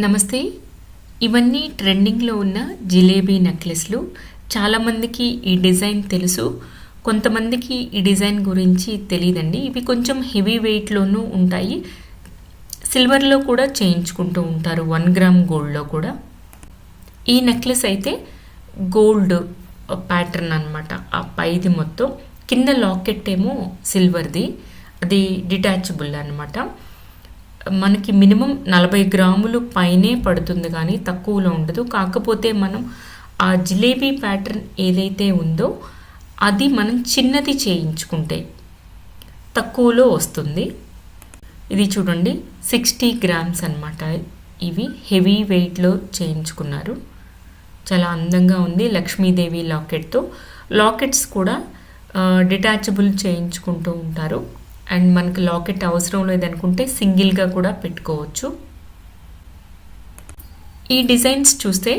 నమస్తే. ఇవన్నీ ట్రెండింగ్లో ఉన్న జిలేబీ నెక్లెస్లు. చాలామందికి ఈ డిజైన్ తెలుసు. కొంతమందికి ఈ డిజైన్ గురించి తెలియదండి ఇవి కొంచెం హెవీ వెయిట్లోనూ ఉంటాయి. సిల్వర్లో కూడా చేయించుకుంటూ ఉంటారు. వన్ గ్రామ్ గోల్డ్లో కూడా. ఈ నెక్లెస్ అయితే గోల్డ్ ప్యాటర్న్ అనమాట ఆ పైది మొత్తం. కింద లాకెట్ ఏమో సిల్వర్ది. అది డిటాచబుల్ అనమాట మనకి మినిమం నలభై గ్రాములు పైనే పడుతుంది కానీ తక్కువలో ఉండదు. కాకపోతే మనం ఆ జిలేబీ ప్యాటర్న్ ఏదైతే ఉందో అది మనం చిన్నది చేయించుకుంటే తక్కువలో వస్తుంది. ఇది చూడండి సిక్స్టీ గ్రామ్స్ అనమాట ఇవి హెవీ వెయిట్లో చేయించుకున్నారు. చాలా అందంగా ఉంది. లక్ష్మీదేవి లాకెట్తో. లాకెట్స్ కూడా డిటాచబుల్ చేయించుకుంటూ ఉంటారు. అండ్ మనకు లాకెట్ అవసరం లేదనుకుంటే సింగిల్గా కూడా పెట్టుకోవచ్చు. ఈ డిజైన్స్ చూస్తే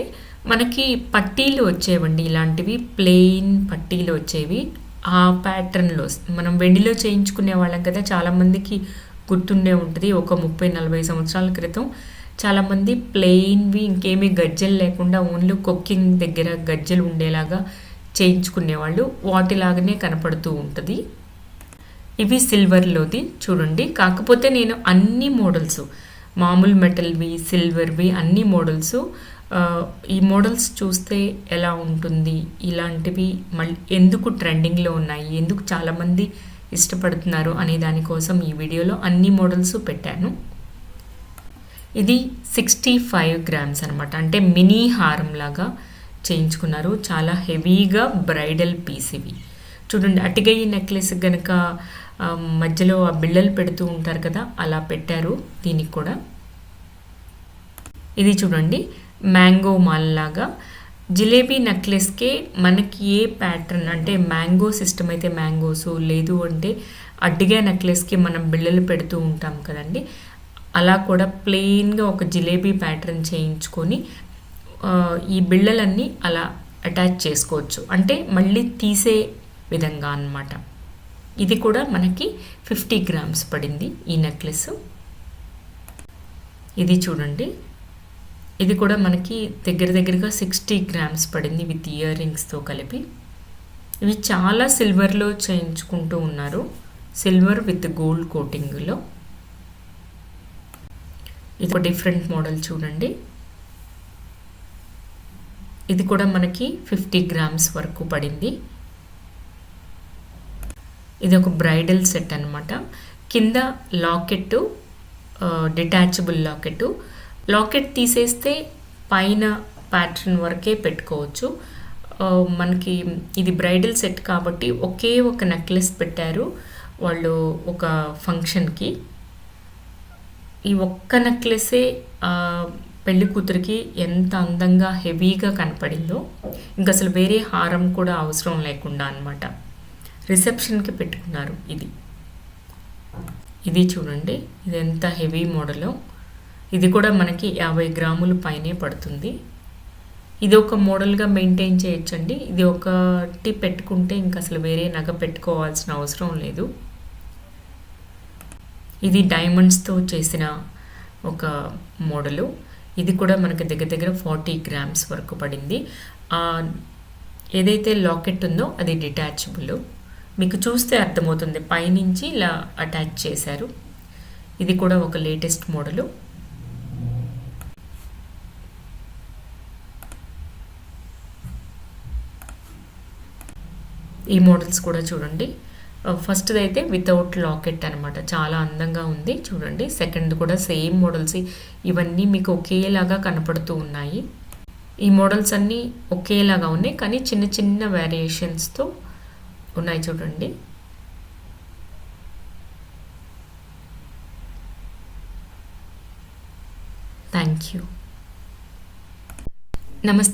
మనకి పట్టీలు వచ్చేవండి ఇలాంటివి ప్లెయిన్ పట్టీలు వచ్చేవి. ఆ ప్యాటర్న్లో మనం వెండిలో చేయించుకునే వాళ్ళం కదా చాలామందికి గుర్తుండే ఉంటుంది. ఒక ముప్పై నలభై సంవత్సరాల క్రితం చాలామంది ప్లెయిన్వి ఇంకేమీ గజ్జలు లేకుండా ఓన్లీ కుకింగ్ దగ్గర గజ్జలు ఉండేలాగా చేయించుకునేవాళ్ళు. వాటిలాగానే కనపడుతూ ఉంటుంది. ఇవి సిల్వర్లోది చూడండి. కాకపోతే నేను అన్ని మోడల్స్ మామూలు మెటల్వి సిల్వర్వి అన్ని మోడల్స్ ఈ మోడల్స్ చూస్తే ఎలా ఉంటుంది? ఇలాంటివి మళ్ళీ ఎందుకు ట్రెండింగ్లో ఉన్నాయి? ఎందుకు చాలామంది ఇష్టపడుతున్నారు అనే దానికోసం ఈ వీడియోలో అన్ని మోడల్స్ పెట్టాను. ఇది సిక్స్టీ ఫైవ్ గ్రామ్స్ అనమాట అంటే మినీ హారం లాగా చేయించుకున్నారు. చాలా హెవీగా బ్రైడల్ పీస్ ఇవి. చూడండి అటిగయ్యి నెక్లెస్ కనుక మధ్యలో ఆ బిళ్ళలు పెడుతూ ఉంటారు కదా అలా పెట్టారు దీనికి కూడా. ఇది చూడండి మ్యాంగో మాల్ లాగా. జిలేబీ నెక్లెస్కే మనకి ఏ ప్యాటర్న్ అంటే మ్యాంగో సిస్టమ్ అయితే మ్యాంగోస్ లేదు అంటే అడ్డిగా నెక్లెస్కి మనం బిళ్ళలు పెడుతూ ఉంటాం కదండి. అలా కూడా ప్లెయిన్గా ఒక జిలేబీ ప్యాటర్న్ చేయించుకొని ఈ బిళ్ళలన్నీ అలా అటాచ్ చేసుకోవచ్చు. అంటే మళ్ళీ తీసే విధంగా అన్నమాట. ఇది కూడా మనకి ఫిఫ్టీ గ్రామ్స్ పడింది ఈ నెక్లెస్. ఇది చూడండి. ఇది కూడా మనకి దగ్గర దగ్గరగా సిక్స్టీ గ్రామ్స్ పడింది విత్ ఇయర్ రింగ్స్తో కలిపి. ఇవి చాలా సిల్వర్లో చేయించుకుంటూ ఉన్నారు. సిల్వర్ విత్ గోల్డ్ కోటింగ్లో. ఇది ఒక డిఫరెంట్ మోడల్ చూడండి. ఇది కూడా మనకి ఫిఫ్టీ గ్రామ్స్ వరకు పడింది. ఇది ఒక బ్రైడల్ సెట్ అనమాట కింద లాకెట్టు డిటాచబుల్ లాకెట్టు. లాకెట్ తీసేస్తే పైన ప్యాటర్న్ వరకే పెట్టుకోవచ్చు. మనకి ఇది బ్రైడల్ సెట్ కాబట్టి ఒకే ఒక నెక్లెస్ పెట్టారు వాళ్ళు ఒక ఫంక్షన్కి. ఈ ఒక్క నెక్లెసే పెళ్ళి కూతురికి ఎంత అందంగా హెవీగా కనపడిందో. ఇంకా అసలు వేరే హారం కూడా అవసరం లేకుండా అనమాట రిసెప్షన్కి పెట్టుకున్నారు ఇది. ఇది చూడండి ఇది ఎంత హెవీ మోడలో. ఇది కూడా మనకి యాభై గ్రాములు పైనే పడుతుంది. ఇది ఒక మోడల్గా మెయింటైన్ చేయొచ్చండి. ఇది ఒకటి పెట్టుకుంటే ఇంకా అసలు వేరే నగ పెట్టుకోవాల్సిన అవసరం లేదు. ఇది డైమండ్స్తో చేసిన ఒక మోడలు. ఇది కూడా మనకి దగ్గర దగ్గర ఫార్టీ గ్రామ్స్ వరకు పడింది. ఏదైతే లాకెట్ ఉందో అది డిటాచబుల్. మీకు చూస్తే అర్థమవుతుంది. పైనుంచి ఇలా అటాచ్ చేశారు. ఇది కూడా ఒక లేటెస్ట్ మోడలు. ఈ మోడల్స్ కూడా చూడండి. Uh, ఫస్ట్ అయితే వితౌట్ లాకెట్ అనమాట చాలా అందంగా ఉంది. చూడండి. సెకండ్ కూడా సేమ్ మోడల్స్ ఇవన్నీ మీకు ఒకేలాగా కనపడుతూ ఉన్నాయి. ఈ మోడల్స్ అన్నీ ఒకేలాగా ఉన్నాయి. కానీ చిన్న చిన్న వేరియేషన్స్తో ఉన్నాయి చూడండి. థ్యాంక్ యూ నమస్తే.